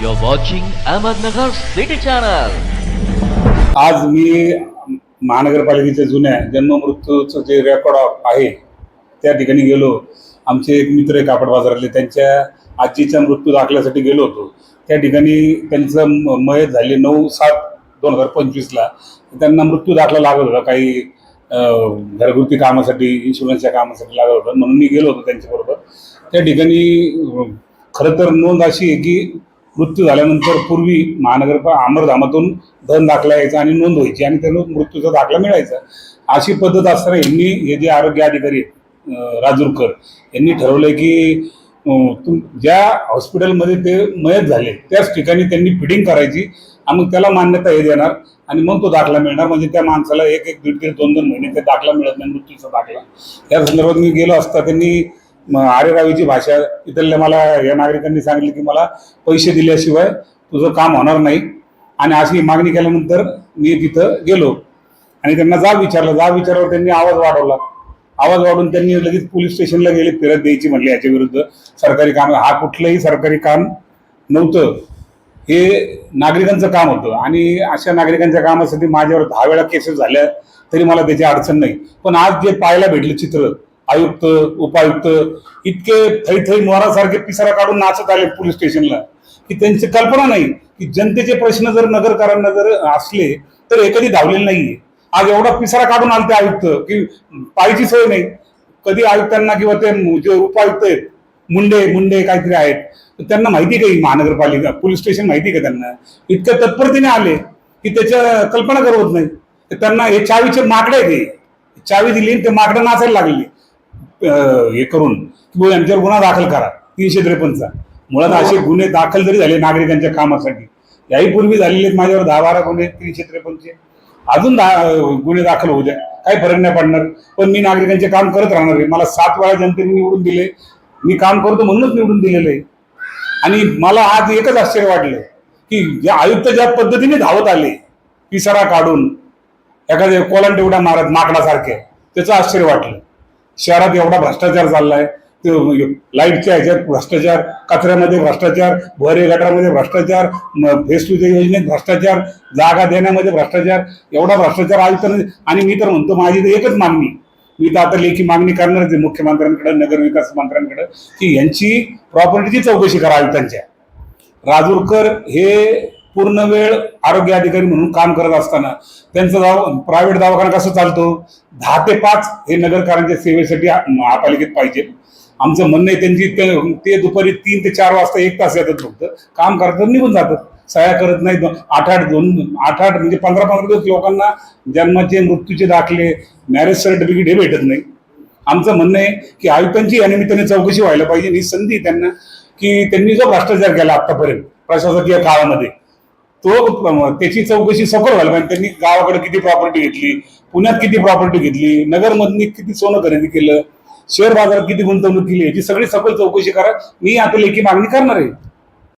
You're watching Ahmednagar city channel आज मी महानगरपालिकेच्या जुन्या जन्ममृत्यूचं जे रेकॉर्ड आहे त्या ठिकाणी गेलो. आमचे एक मित्र आहे कापड बाजारातले त्यांच्या आजीचा मृत्यू दाखल्यासाठी गेलो होतो. त्या ठिकाणी त्यांचं म- मयत झाले नऊ सात दोन हजार पंचवीसला. त्यांना मृत्यू दाखला लागत होता. काही घरगुती कामासाठी इन्शुरन्सच्या कामासाठी लागत होतं. म्हणून मी गेलो होतो त्यांच्याबरोबर. त्या ठिकाणी खरं तर नोंद अशी आहे की मृत्यू झाल्यानंतर पूर्वी महानगरपा आमरधामातून धन दाखला यायचा आणि नोंद व्हायची आणि त्याला मृत्यूचा दाखला मिळायचा. अशी पद्धत असताना यांनी हे जे आरोग्य अधिकारी राजूरकर यांनी ठरवलंय की तुम ज्या हॉस्पिटलमध्ये ते मयत झाले त्याच ठिकाणी त्यांनी फिडिंग करायची आणि मग त्याला मान्यता हे देणार आणि मग तो दाखला मिळणार. म्हणजे त्या माणसाला एक एक दीड दीड दोन दोन महिने ते दाखला मिळत नाही मृत्यूचा दाखला. या संदर्भात मी गेलो असता त्यांनी आरेरावीची भाषा इथल्या मला या नागरिकांनी सांगितलं की मला पैसे दिल्याशिवाय तुझं काम होणार नाही. आणि अशी मागणी केल्यानंतर मी तिथं गेलो. आणि त्यांना जा विचारलं. जा विचारल्यावर त्यांनी आवाज वाढवला. आवाज वाढवून त्यांनी लगेच पोलीस स्टेशनला गेले फिरत द्यायची म्हणली याच्या विरुद्ध. सरकारी काम हा कुठलंही सरकारी काम नव्हतं. हे नागरिकांचं काम होतं. आणि अशा नागरिकांच्या कामासाठी माझ्यावर दहा वेळा केसेस झाल्या तरी मला त्याची अडचण नाही. पण आज जे पाहायला भेटलं चित्र आयुक्त उपायुक्त इतके थै थै मोहरासारखे पिसारा काढून नाचत आले पोलीस स्टेशनला की त्यांची कल्पना नाही की जनतेचे प्रश्न जर नगरकरांना जर असले तर हे कधी धावलेले नाहीये. आज एवढा पिसारा काढून आले ते आयुक्त की पाहिजे सोय नाही. कधी आयुक्तांना किंवा ते जे उपायुक्त आहेत मुंडे मुंडे काहीतरी आहेत तर त्यांना माहिती काही का महानगरपालिका पोलीस स्टेशन माहिती आहे का त्यांना? इतक्या तत्परतेने आले की त्याच्या कल्पना करवत नाही. तर त्यांना हे चावीचे माकडे आहे ते चावी दिली ते माकडं नाचायला लागले. हे करून की बुवा यांच्यावर गुन्हा दाखल करा. तीनशे त्रेपन्नचा. मुळात असे गुन्हे दाखल जरी झाले नागरिकांच्या कामासाठी याही पूर्वी झालेले आहेत माझ्यावर दहा बारा गुन्हे तीनशे त्रेपन्नचे. अजून दहा गुन्हे दाखल होऊ द्या. काही फरक नाही पडणार. पण मी नागरिकांचे काम करत राहणार आहे. मला सात वेळा जनतेने निवडून दिले. मी काम करतो म्हणूनच निवडून दिलेलं. आहे आणि मला आज एकच आश्चर्य वाटलं की ज्या आयुक्त ज्या पद्धतीने धावत आले पिसारा काढून एखाद्या कोलांटेवडा मारत माकडासारखे त्याचं आश्चर्य वाटलं. शहरात एवढा भ्रष्टाचार चाललाय. ते लाईटच्या ह्याच्यात भ्रष्टाचार कचऱ्यामध्ये भ्रष्टाचार भरे गटामध्ये भ्रष्टाचार फेस योजनेत भ्रष्टाचार जागा देण्यामध्ये भ्रष्टाचार एवढा भ्रष्टाचार आयुक्तांनी आणि मी तर म्हणतो माझी तर एकच मागणी. मी तर आता लेखी मागणी करणारच आहे मुख्यमंत्र्यांकडे नगर विकास मंत्र्यांकडे की यांची प्रॉपर्टीची चौकशी करा आयुक्तांच्या राजूरकर हे पूर्ण वेळ आरोग्य अधिकारी म्हणून काम करत असताना त्यांचा दवा प्रायव्हेट दवाखाना कसं चालतो? दहा ते पाच हे नगरकारांच्या सेवेसाठी महापालिकेत पाहिजे. आमचं म्हणणं आहे त्यांची ते- ते दुपारी तीन ते चार वाजता एक तास येतात फक्त. काम करतात निघून जातात. सह्या करत नाही आठ आठ दोन आठ आठ म्हणजे पंधरा पंधरा दिवस लोकांना जन्माचे मृत्यूचे दाखले मॅरेज सर्टिफिकेट हे भेटत नाही. आमचं म्हणणं आहे की आयुक्तांची या निमित्ताने चौकशी व्हायला पाहिजे. ही संधी त्यांना की त्यांनी जो भ्रष्टाचार केला आतापर्यंत प्रशासकीय काळामध्ये तो त्याची चौकशी सफल व्हायला पाहिजे. त्यांनी गावाकडे किती प्रॉपर्टी घेतली पुण्यात किती प्रॉपर्टी घेतली नगरमधनी किती सोनं खरेदी केलं शेअर बाजारात किती गुंतवणूक केली याची सगळी सखोल चौकशी करा. मी आता लेखी मागणी करणार आहे.